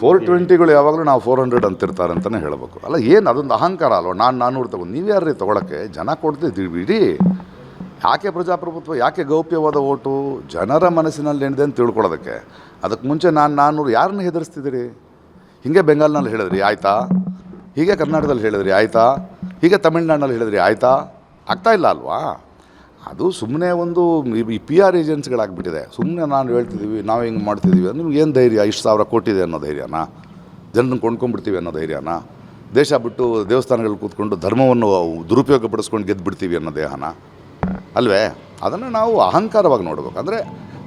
Four ಟ್ವೆಂಟಿಗಳು ಯಾವಾಗಲೂ ನಾವು four hundred ಅಂತಿರ್ತಾರೆ ಅಂತಲೇ ಹೇಳಬೇಕು. ಅಲ್ಲ, ಏನು ಅದೊಂದು ಅಹಂಕಾರ ಅಲ್ವ? ನಾನು ನಾನ್ನೂರು ತಗೊಂಡು ನೀವು ಯಾರ್ರೀ ತೊಗೊಳಕ್ಕೆ? ಜನ ಕೊಡ್ತಿದ್ದೀವಿ ಇಡೀ ಯಾಕೆ ಪ್ರಜಾಪ್ರಭುತ್ವ, ಯಾಕೆ ಗೌಪ್ಯವಾದ ಓಟು, ಜನರ ಮನಸ್ಸಿನಲ್ಲಿ ಏನಿದೆ ಅಂತ ತಿಳ್ಕೊಳ್ಳೋದಕ್ಕೆ. ಅದಕ್ಕೆ ಮುಂಚೆ ನಾನು ನಾನ್ನೂರು ಯಾರನ್ನ ಹೆದರಿಸ್ತಿದ್ದೀರಿ? ಹೀಗೆ ಬೆಂಗಾಲ್ನಲ್ಲಿ ಹೇಳಿದ್ರಿ, ಆಯಿತಾ? ಹೀಗೆ ಕರ್ನಾಟಕದಲ್ಲಿ ಹೇಳಿದ್ರಿ, ಆಯಿತಾ? ಹೀಗೆ ತಮಿಳ್ನಾಡಿನಲ್ಲಿ ಹೇಳಿದ್ರಿ, ಆಯಿತಾ? ಆಗ್ತಾ ಇಲ್ಲ ಅಲ್ವಾ? ಅದು ಸುಮ್ಮನೆ ಒಂದು ಈ ಪಿ ಆರ್ ಏಜೆನ್ಸಿಗಳಾಗ್ಬಿಟ್ಟಿದೆ. ಸುಮ್ಮನೆ ನಾನು ಹೇಳ್ತಿದ್ದೀವಿ, ನಾವು ಹಿಂಗೆ ಮಾಡ್ತಿದ್ದೀವಿ ನಿಮ್ಗೆ ಏನು ಧೈರ್ಯ? ಇಷ್ಟು ಸಾವಿರ ಕೊಟ್ಟಿದೆ ಅನ್ನೋ ಧೈರ್ಯನ? ಜನರನ್ನ ಕೊಂಡ್ಕೊಂಡ್ಬಿಡ್ತೀವಿ ಅನ್ನೋ ಧೈರ್ಯನ? ದೇಶ ಬಿಟ್ಟು ದೇವಸ್ಥಾನಗಳು ಕೂತ್ಕೊಂಡು ಧರ್ಮವನ್ನು ದುರುಪಯೋಗ ಪಡಿಸ್ಕೊಂಡು ಗೆದ್ದುಬಿಡ್ತೀವಿ ಅನ್ನೋ ದೇಹನ? ಅಲ್ವೇ? ಅದನ್ನು ನಾವು ಅಹಂಕಾರವಾಗಿ ನೋಡ್ಬೇಕು. ಅಂದರೆ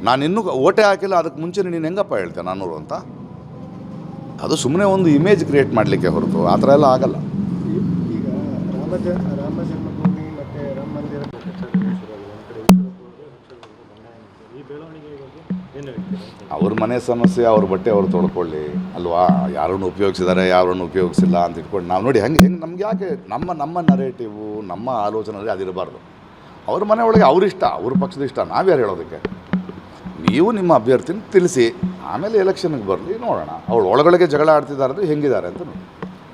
ನಾನು ಇನ್ನೂ ಓಟೆ ಹಾಕಿಲ್ಲ ಅದಕ್ಕೆ ಮುಂಚೆ ನೀನು ಹೆಂಗಪ್ಪ ಹೇಳ್ತೆ ನಾನು ಅಂತ? ಅದು ಸುಮ್ಮನೆ ಒಂದು ಇಮೇಜ್ ಕ್ರಿಯೇಟ್ ಮಾಡಲಿಕ್ಕೆ ಹೊರತು, ಆ ಥರ ಎಲ್ಲ ಆಗಲ್ಲ. ಈಗ ರಾಮ ಜನ್ಮಭೂಮಿ ಮತ್ತು ರಾಮ ಮಂದಿರ. ಅವ್ರ ಮನೆ ಸಮಸ್ಯೆ ಅವ್ರ ಬಟ್ಟೆ ಅವ್ರು ತೊಳ್ಕೊಳ್ಳಿ. ಅಲ್ವಾ? ಯಾರನ್ನು ಉಪಯೋಗಿಸಿದ್ದಾರೆ ಯಾರನ್ನು ಉಪಯೋಗಿಸಿಲ್ಲ ಅಂತ ಇಟ್ಕೊಂಡು ನಾವು ನೋಡಿ ಹೆಂಗೆ ಹೆಂಗೆ ನಮ್ಗೆ ಯಾಕೆ ನಮ್ಮ ನಮ್ಮ ನರೇಟಿವು ನಮ್ಮ ಆಲೋಚನೆ ಅದಿರಬಾರ್ದು ಅವ್ರ ಮನೆ ಒಳಗೆ ಅವ್ರಿಷ್ಟ ಅವ್ರ ಪಕ್ಷದ ಇಷ್ಟ ನಾವ್ಯಾರು ಹೇಳೋದಕ್ಕೆ? ನೀವು ನಿಮ್ಮ ಅಭ್ಯರ್ಥಿನ ತಿಳಿಸಿ ಆಮೇಲೆ ಎಲೆಕ್ಷನ್ಗೆ ಬರಲಿ ನೋಡೋಣ. ಅವ್ಳು ಒಳಗೊಳಗೆ ಜಗಳ ಆಡ್ತಿದ್ದಾರೆ ಅಂದರೆ ಹೆಂಗಿದ್ದಾರೆ ಅಂತ ನೋಡಿ.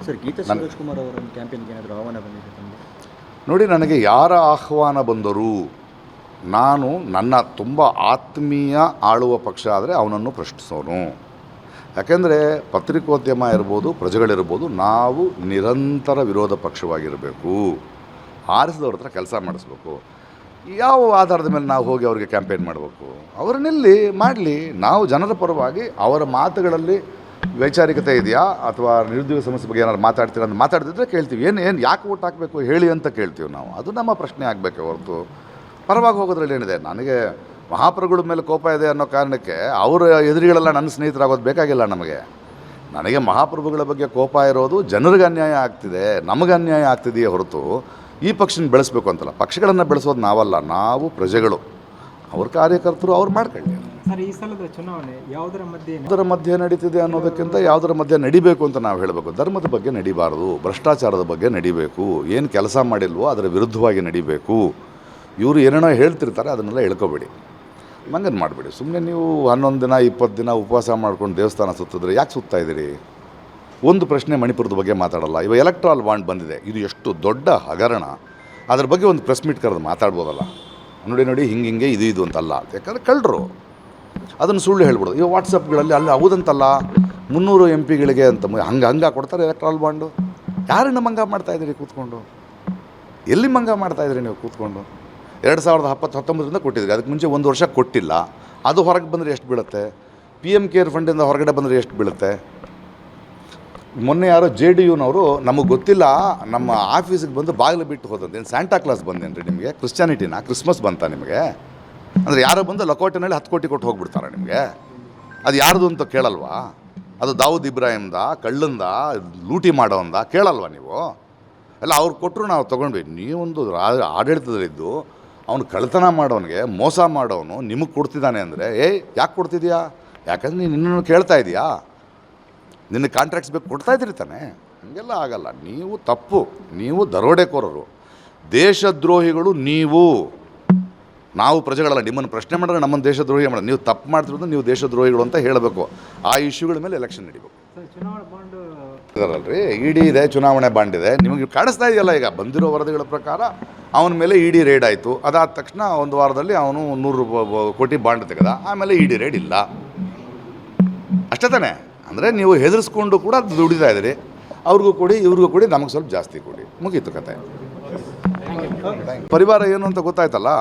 ಸರ್ ಗೀತಾ ಸುರೇಶ್ ಕುಮಾರ್ ಅವರ ಕ್ಯಾಂಪೇನ್ಗೆ ಏನಾದರೂ ಆಹ್ವಾನ ಬಂದಿದೆ ನೋಡಿ ನನಗೆ ಯಾರ ಆಹ್ವಾನ ಬಂದರೂ ನಾನು ನನ್ನ ತುಂಬ ಆತ್ಮೀಯ ಆಳುವ ಪಕ್ಷ ಆದರೆ ಅವನನ್ನು ಪ್ರಶ್ನಿಸೋನು. ಯಾಕೆಂದರೆ ಪತ್ರಿಕೋದ್ಯಮ ಇರ್ಬೋದು, ಪ್ರಜೆಗಳಿರ್ಬೋದು, ನಾವು ನಿರಂತರ ವಿರೋಧ ಪಕ್ಷವಾಗಿರಬೇಕು. ಆರಿಸಿದವ್ರ ಹತ್ರ ಕೆಲಸ ಮಾಡಿಸ್ಬೇಕು. ಯಾವ ಆಧಾರದ ಮೇಲೆ ನಾವು ಹೋಗಿ ಅವರಿಗೆ ಕ್ಯಾಂಪೇನ್ ಮಾಡಬೇಕು? ಅವರನ್ನಿಲ್ಲಿ ಮಾಡಲಿ. ನಾವು ಜನರ ಪರವಾಗಿ ಅವರ ಮಾತುಗಳಲ್ಲಿ ವೈಚಾರಿಕತೆ ಇದೆಯಾ? ಅಥವಾ ನಿರುದ್ಯೋಗ ಸಮಸ್ಯೆ ಬಗ್ಗೆ ಏನಾದ್ರು ಮಾತಾಡ್ತೀರ ಅಂತ ಮಾತಾಡ್ತಿದ್ರೆ ಕೇಳ್ತೀವಿ. ಏನು ಏನು, ಯಾಕೆ ಓಟ್ ಹಾಕಬೇಕು ಹೇಳಿ ಅಂತ ಕೇಳ್ತೀವಿ ನಾವು. ಅದು ನಮ್ಮ ಪ್ರಶ್ನೆ ಆಗಬೇಕೆ ಹೊರತು. ಪರವಾಗಿ ಹೋಗೋದ್ರಲ್ಲಿ ಏನಿದೆ? ನನಗೆ ಮಹಾಪ್ರಭುಗಳ ಮೇಲೆ ಕೋಪ ಇದೆ ಅನ್ನೋ ಕಾರಣಕ್ಕೆ ಅವರ ಎದುರಿಗಳೆಲ್ಲ ನನ್ನ ಸ್ನೇಹಿತರಾಗೋದು ಬೇಕಾಗಿಲ್ಲ ನಮಗೆ. ನನಗೆ ಮಹಾಪ್ರಭುಗಳ ಬಗ್ಗೆ ಕೋಪ ಇರೋದು ಜನರಿಗೆ ಅನ್ಯಾಯ ಆಗ್ತಿದೆ ನಮಗೆ ಅನ್ಯಾಯ ಆಗ್ತಿದೆಯೇ ಹೊರತು ಈ ಪಕ್ಷನ ಬೆಳೆಸಬೇಕು ಅಂತಲ್ಲ. ಪಕ್ಷಗಳನ್ನು ಬೆಳೆಸೋದು ನಾವಲ್ಲ ನಾವು ಪ್ರಜೆಗಳು. ಅವ್ರ ಕಾರ್ಯಕರ್ತರು ಅವ್ರು ಮಾಡ್ಕೊಳ್ಳಿ. ಸರ್ ಈ ಸಲದ ಚುನಾವಣೆ ಯಾವುದರ ಮಧ್ಯೆ ಯಾವುದರ ಮಧ್ಯೆ ನಡೀತಿದೆ ಅನ್ನೋದಕ್ಕಿಂತ ಯಾವುದರ ಮಧ್ಯೆ ನಡಿಬೇಕು ಅಂತ ನಾವು ಹೇಳಬೇಕು. ಧರ್ಮದ ಬಗ್ಗೆ ನಡಿಬಾರದು ಭ್ರಷ್ಟಾಚಾರದ ಬಗ್ಗೆ ನಡಿಬೇಕು ಏನು ಕೆಲಸ ಮಾಡಿಲ್ವೋ ಅದರ ವಿರುದ್ಧವಾಗಿ ನಡಿಬೇಕು. ಇವರು ಏನೇನೋ ಹೇಳ್ತಿರ್ತಾರೆ, ಅದನ್ನೆಲ್ಲ ಹೇಳ್ಕೊಬೇಡಿ. ಮಂಗನ್ ಮಾಡಬೇಡಿ. ಸುಮ್ಮನೆ ನೀವು ಹನ್ನೊಂದು ದಿನ ಇಪ್ಪತ್ತು ದಿನ ಉಪವಾಸ ಮಾಡ್ಕೊಂಡು ದೇವಸ್ಥಾನ ಸುತ್ತಿದ್ರೆ ಯಾಕೆ ಸುತ್ತಾ ಇದ್ದೀರಿ? ಒಂದು ಪ್ರಶ್ನೆ ಮಣಿಪುರದ ಬಗ್ಗೆ ಮಾತಾಡಲ್ಲ. ಇವಾಗ ಎಲೆಕ್ಟ್ರಾಲ್ ಬಾಂಡ್ ಬಂದಿದೆ. ಇದು ಎಷ್ಟು ದೊಡ್ಡ ಹಗರಣ. ಅದ್ರ ಬಗ್ಗೆ ಒಂದು ಪ್ರೆಸ್ ಮೀಟ್ ಕರೆದು ಮಾತಾಡ್ಬೋದಲ್ಲ. ನೋಡಿ ನೋಡಿ, ಹಿಂಗೆ ಹಿಂಗೆ, ಇದು ಇದು ಅಂತಲ್ಲ. ಯಾಕಂದ್ರೆ ಕಳ್ಳರು. ಅದನ್ನು ಸುಳ್ಳು ಹೇಳ್ಬಿಡೋದು. ಇವಾಗ ವಾಟ್ಸಪ್ಗಳಲ್ಲಿ ಅಲ್ಲಿ ಹೌದಂತಲ್ಲ. ಮುನ್ನೂರು ಎಂ ಪಿಗಳಿಗೆ ಅಂತ ಹಂಗೆ ಹಂಗೆ ಕೊಡ್ತಾರೆ ಎಲೆಕ್ಟ್ರಾಲ್ ಬಾಂಡು ಯಾರನ್ನು ಮಂಗ ಮಾಡ್ತಾ ಇದ್ದೀರಿ ಕೂತ್ಕೊಂಡು? ಎಲ್ಲಿ ಮಂಗ ಮಾಡ್ತಾ ಇದ್ದೀರಿ ನೀವು ಕೂತ್ಕೊಂಡು? ಎರಡು ಸಾವಿರದ ಹಪ್ಪತ್ತು ಹತ್ತೊಂಬತ್ತರಿಂದ ಕೊಟ್ಟಿದ್ದೀವಿ ಅದಕ್ಕೆ ಮುಂಚೆ ಒಂದು ವರ್ಷ ಕೊಟ್ಟಿಲ್ಲ. ಅದು ಹೊರಗೆ ಬಂದರೆ ಎಷ್ಟು ಬೀಳುತ್ತೆ? ಪಿ ಎಂ ಕೇರ್ ಫಂಡಿಂದ ಹೊರಗಡೆ ಬಂದರೆ ಎಷ್ಟು ಬೀಳುತ್ತೆ? ಮೊನ್ನೆ ಯಾರೋ ಜೆ ಡಿ ಯುನವರು ನಮಗೆ ಗೊತ್ತಿಲ್ಲ, ನಮ್ಮ ಆಫೀಸಿಗೆ ಬಂದು ಬಾಗಿಲು ಬಿಟ್ಟು ಹೋದಂತೆ ಏನು ಸ್ಯಾಂಟಾ ಕ್ಲಾಸ್ ಬಂದೇನ್ರಿ ನಿಮಗೆ? ಕ್ರಿಶ್ಚಾನಿಟಿನ ಕ್ರಿಸ್ಮಸ್ ಬಂತ ನಿಮಗೆ? ಅಂದರೆ ಯಾರೋ ಬಂದು ಲಕೋಟಿನಲ್ಲಿ ಹತ್ತು ಕೋಟಿ ಕೊಟ್ಟು ಹೋಗ್ಬಿಡ್ತಾರೆ ನಿಮಗೆ? ಅದು ಯಾರ್ದು ಅಂತ ಕೇಳಲ್ವಾ? ಅದು ದಾವೂದ್ ಇಬ್ರಾಹಿಮ್ದ? ಕಳ್ಳಂದ? ಲೂಟಿ ಮಾಡೋಂದ? ಕೇಳಲ್ವಾ ನೀವು? ಎಲ್ಲ ಅವ್ರು ಕೊಟ್ಟರು ನಾವು ತೊಗೊಂಡ್ವಿ. ನೀವೊಂದು ಆಡಳಿತದಲ್ಲಿದ್ದು ಅವನು ಕಳ್ತನ ಮಾಡೋನಿಗೆ ಮೋಸ ಮಾಡೋನು ನಿಮಗೆ ಕೊಡ್ತಿದ್ದಾನೆ ಅಂದರೆ ಏಯ್ ಯಾಕೆ ಕೊಡ್ತಿದ್ಯಾ? ಯಾಕಂದ್ರೆ ನೀನು ನಿನ್ನನ್ನು ಕೇಳ್ತಾ ಇದೀಯಾ? ನಿನ್ನ ಕಾಂಟ್ರಾಕ್ಟ್ಸ್ ಬೇಕು ಕೊಡ್ತಾ ಇದ್ದೀರಿ ತಾನೆ. ಹಂಗೆಲ್ಲ ಆಗಲ್ಲ. ನೀವು ತಪ್ಪು. ನೀವು ದರೋಡೆಕೋರರು. ದೇಶದ್ರೋಹಿಗಳು ನೀವು. ನಾವು ಪ್ರಜೆಗಳಲ್ಲ ನಿಮ್ಮನ್ನು ಪ್ರಶ್ನೆ ಮಾಡಿದ್ರೆ ನಮ್ಮನ್ನು ದೇಶದ್ರೋಹಿ ಮಾಡೋದು ನೀವು ತಪ್ಪು ಮಾಡ್ತಿರೋದು ನೀವು ದೇಶದ್ರೋಹಿಗಳು ಅಂತ ಹೇಳಬೇಕು. ಆ ಇಶ್ಯೂಗಳ ಮೇಲೆ ಎಲೆಕ್ಷನ್ ನಡಿಬೇಕು. ಚುನಾವಣಾ ಇದರಲ್ರಿ ಇಡಿ ಇದೆ ಚುನಾವಣೆ ಬಾಂಡ್ ಇದೆ. ನಿಮಗೆ ಕಾಣಿಸ್ತಾ ಇದೆಯಲ್ಲ ಈಗ? ಬಂದಿರೋ ವರದಿಗಳ ಪ್ರಕಾರ ಅವನ ಮೇಲೆ ಇಡಿ ರೇಡ್ ಆಯಿತು. ಅದಾದ ತಕ್ಷಣ ಒಂದು ವಾರದಲ್ಲಿ ಅವನು ನೂರು ಕೋಟಿ ಬಾಂಡ್ ತೆಗೆದ. ಆಮೇಲೆ ಇಡಿ ರೇಡ್ ಇಲ್ಲ. ಅಷ್ಟೇ ತಾನೇ. ಅಂದರೆ ನೀವು ಹೆದರ್ಸ್ಕೊಂಡು ಕೂಡ ದುಡಿತಾ ಇದ್ದೀರಿ. ಅವ್ರಿಗೂ ಕೊಡಿ, ಇವ್ರಿಗೂ ಕೊಡಿ, ನಮಗೆ ಸ್ವಲ್ಪ ಜಾಸ್ತಿ ಕೊಡಿ. ಮುಗೀತು ಕತೆ. ಪರಿವಾರ ಏನು ಅಂತ ಗೊತ್ತಾಯ್ತಲ್ಲ?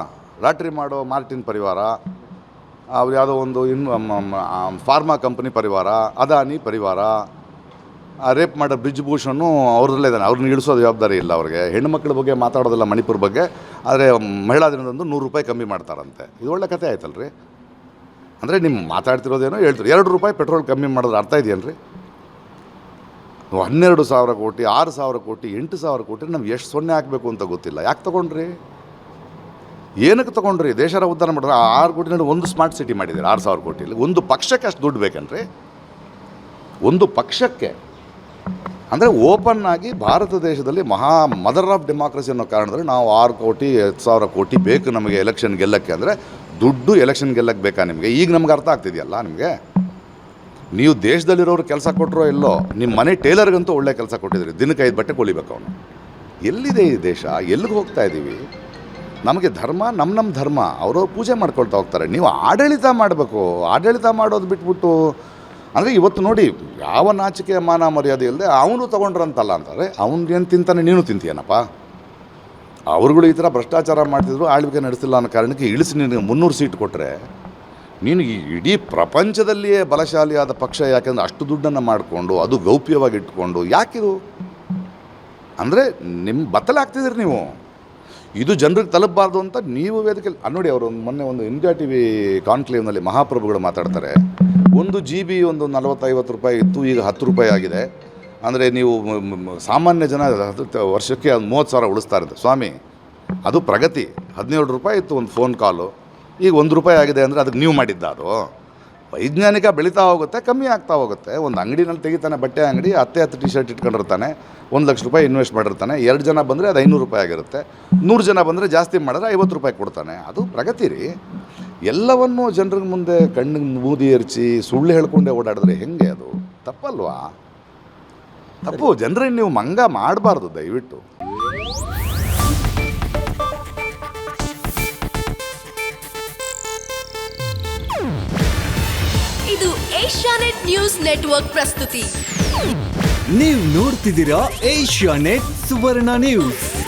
ಲಾಟ್ರಿ ಮಾಡೋ ಮಾರ್ಟಿನ್ ಪರಿವಾರ, ಅವ್ರು ಯಾವುದೋ ಒಂದು ಇನ್ ಫಾರ್ಮಾ ಕಂಪ್ನಿ ಪರಿವಾರ, ಅದಾನಿ ಪರಿವಾರ ರೇಪ್ ಮಾಡೋ ಬ್ರಿಜ್ ಭೂಷಣು ಅವ್ರದಲ್ಲೇ ಇದ್ದಾನೆ. ಅವ್ರನ್ನ ಇಳಿಸೋ ಜವಾಬ್ದಾರಿ ಇಲ್ಲ ಅವ್ರಿಗೆ. ಹೆಣ್ಣುಮಕ್ಳ ಬಗ್ಗೆ ಮಾತಾಡೋದಿಲ್ಲ ಮಣಿಪುರ ಬಗ್ಗೆ. ಆದರೆ ಮಹಿಳಾ ದಿನದಂದು ನೂರು ರೂಪಾಯಿ ಕಮ್ಮಿ ಮಾಡ್ತಾರಂತೆ. ಇದು ಒಳ್ಳೆ ಕತೆ ಆಯ್ತಲ್ರಿ? ಅಂದರೆ ನಿಮ್ಮ ಮಾತಾಡ್ತಿರೋದೇನೋ ಹೇಳ್ತೀರಿ. ಎರಡು ರೂಪಾಯಿ ಪೆಟ್ರೋಲ್ ಕಮ್ಮಿ ಮಾಡೋದು ಅರ್ಥ ಇದೆಯೇನ್ರಿ ರೀ ಹನ್ನೆರಡು ಸಾವಿರ ಕೋಟಿ, ಆರು ಸಾವಿರ ಕೋಟಿ, ಎಂಟು ಸಾವಿರ ಕೋಟಿ ನಮ್ಗೆ ಎಷ್ಟು ಸೊನ್ನೆ ಹಾಕಬೇಕು ಅಂತ ಗೊತ್ತಿಲ್ಲ. ಯಾಕೆ ತೊಗೊಂಡ್ರಿ? ಏನಕ್ಕೆ ತೊಗೊಂಡ್ರಿ? ದೇಶರ ಉದ್ಧಾರ ಮಾಡಿದ್ರೆ ಆರು ಕೋಟಿ ಕೋಟಿನಲ್ಲಿ ಒಂದು ಸ್ಮಾರ್ಟ್ ಸಿಟಿ ಮಾಡಿದ್ದೀರಿ? ಆರು ಸಾವಿರ ಕೋಟಿಲಿ ಒಂದು ಪಕ್ಷಕ್ಕೆ ಅಷ್ಟು ದುಡ್ಡು ಬೇಕೇನ್ರಿ? ಒಂದು ಪಕ್ಷಕ್ಕೆ ಅಂದರೆ ಓಪನ್ ಆಗಿ ಭಾರತ ದೇಶದಲ್ಲಿ ಮಹಾ ಮದರ್ ಆಫ್ ಡೆಮಾಕ್ರಸಿ ಅನ್ನೋ ಕಾರಣದಲ್ಲಿ ನಾವು ಆರು ಕೋಟಿ, ಹತ್ತು ಸಾವಿರ ಕೋಟಿ ಬೇಕು ನಮಗೆ ಎಲೆಕ್ಷನ್ ಗೆಲ್ಲಕ್ಕೆ ಅಂದರೆ ದುಡ್ಡು ಎಲೆಕ್ಷನ್ ಗೆಲ್ಲಕ್ಕೆ ಬೇಕಾ ನಿಮಗೆ? ಈಗ ನಮ್ಗೆ ಅರ್ಥ ಆಗ್ತಿದೆಯಲ್ಲ ನಿಮಗೆ? ನೀವು ದೇಶದಲ್ಲಿರೋರು ಕೆಲಸ ಕೊಟ್ಟರೋ ಇಲ್ಲೋ ನಿಮ್ಮ ಮನೆ ಟೇಲರ್ಗಂತೂ ಒಳ್ಳೆ ಕೆಲಸ ಕೊಟ್ಟಿದ್ರಿ. ದಿನಕ್ಕೆ ಐದು ಬಟ್ಟೆ ಕೊಳಿಬೇಕು ಅವನು. ಎಲ್ಲಿದೆ ಈ ದೇಶ? ಎಲ್ಲಿಗೆ ಹೋಗ್ತಾ ಇದ್ದೀವಿ? ನಮಗೆ ಧರ್ಮ ನಮ್ಮ ನಮ್ಮ ಧರ್ಮ. ಅವರು ಪೂಜೆ ಮಾಡ್ಕೊಳ್ತಾ ಹೋಗ್ತಾರೆ. ನೀವು ಆಡಳಿತ ಮಾಡಬೇಕು. ಆಡಳಿತ ಮಾಡೋದು ಬಿಟ್ಬಿಟ್ಟು ಅಂದರೆ ಇವತ್ತು ನೋಡಿ, ಯಾವ ನಾಚಿಕೆ ಮಾನ ಮರ್ಯಾದೆ ಇಲ್ಲದೆ ಅವನು ತೊಗೊಂಡ್ರಂತಲ್ಲ ಅಂತಾರೆ ಅವನು ಏನು ತಿಂತಾನೆ, ನೀನು ತಿಂತೀಯನಪ್ಪ? ಅವ್ರುಗಳು ಈ ಥರ ಭ್ರಷ್ಟಾಚಾರ ಮಾಡ್ತಿದ್ರು, ಆಳ್ವಿಕೆ ನಡೆಸಿಲ್ಲ ಅನ್ನೋ ಕಾರಣಕ್ಕೆ ಇಳಿಸಿ ನಿನಗೆ ಮುನ್ನೂರು ಸೀಟ್ ಕೊಟ್ಟರೆ ನೀನು ಈ ಇಡೀ ಪ್ರಪಂಚದಲ್ಲಿಯೇ ಬಲಶಾಲಿಯಾದ ಪಕ್ಷ ಯಾಕೆಂದ್ರೆ ಅಷ್ಟು ದುಡ್ಡನ್ನು ಮಾಡಿಕೊಂಡು, ಅದು ಗೌಪ್ಯವಾಗಿ ಇಟ್ಕೊಂಡು, ಯಾಕಿದು? ಅಂದರೆ ನಿಮ್ಮ ಬತ್ತಲಾಗ್ತಿದ್ದೀರಿ ನೀವು. ಇದು ಜನರಿಗೆ ತಲುಪಬಾರ್ದು ಅಂತ ನೀವು ವೇದಿಕೆ ನೋಡಿ, ಅವರು ಮೊನ್ನೆ ಒಂದು ಇಂಡಿಯಾ ಟಿ ವಿ ಕಾನ್ಕ್ಲೇವ್ನಲ್ಲಿ ಮಹಾಪ್ರಭುಗಳು ಮಾತಾಡ್ತಾರೆ. ಒಂದು ಜಿ ಬಿ ಒಂದು ನಲವತ್ತೈವತ್ತು ರೂಪಾಯಿ ಇತ್ತು, ಈಗ ಹತ್ತು ರೂಪಾಯಿ ಆಗಿದೆ. ಅಂದರೆ ನೀವು ಸಾಮಾನ್ಯ ಜನ ವರ್ಷಕ್ಕೆ ಒಂದು ಮೂವತ್ತು ಸಾವಿರ ಉಳಿಸ್ತಾ ಇರುತ್ತೆ ಸ್ವಾಮಿ, ಅದು ಪ್ರಗತಿ. ಹದಿನೇಳು ರೂಪಾಯಿ ಇತ್ತು ಒಂದು ಫೋನ್ ಕಾಲು ಈಗ ಒಂದು ರೂಪಾಯಿ ಆಗಿದೆ ಅಂದರೆ ಅದಕ್ಕೆ ನೀವು ಮಾಡಿದ್ದ ಅದು. ವೈಜ್ಞಾನಿಕ ಬೆಳೀತಾ ಹೋಗುತ್ತೆ, ಕಮ್ಮಿ ಆಗ್ತಾ ಹೋಗುತ್ತೆ. ಒಂದು ಅಂಗಡಿನಲ್ಲಿ ತೆಗಿತಾನೆ, ಬಟ್ಟೆ ಅಂಗಡಿ, ಹತ್ತೆ ಹತ್ತು ಟಿ ಶರ್ಟ್ ಇಟ್ಕೊಂಡಿರ್ತಾನೆ, ಒಂದು ಲಕ್ಷ ರೂಪಾಯಿ ಇನ್ವೆಸ್ಟ್ ಮಾಡಿರ್ತಾನೆ. ಎರಡು ಜನ ಬಂದರೆ ಅದು ಐನೂರು ರೂಪಾಯಿ ಆಗಿರುತ್ತೆ. ನೂರು ಜನ ಬಂದರೆ ಜಾಸ್ತಿ ಮಾಡಿದ್ರೆ ಐವತ್ತು ರೂಪಾಯಿ ಕೊಡ್ತಾನೆ. ಅದು ಪ್ರಗತಿ ರೀ. ಎಲ್ಲವನ್ನೂ ಜನರ ಮುಂದೆ ಕಣ್ಣಿಗೆ ಮೂದಿ ಎರಚಿ ಸುಳ್ಳು ಹೇಳ್ಕೊಂಡೆ ಓಡಾಡಿದ್ರೆ ಹೆಂಗೆ ಅದು? ತಪ್ಪಲ್ವಾ? ತಪ್ಪು. ಜನರಿಗೆ ನೀವು ಮಂಗ ಮಾಡಬಾರ್ದು ದಯವಿಟ್ಟು. ಇದು ಏಷ್ಯಾನೆಟ್ ನ್ಯೂಸ್ ನೆಟ್ವರ್ಕ್ ಪ್ರಸ್ತುತಿ. ನೀವು ನೋಡ್ತಿದ್ದೀರಾ ಏಷ್ಯಾನೆಟ್ ಸುವರ್ಣ ನ್ಯೂಸ್.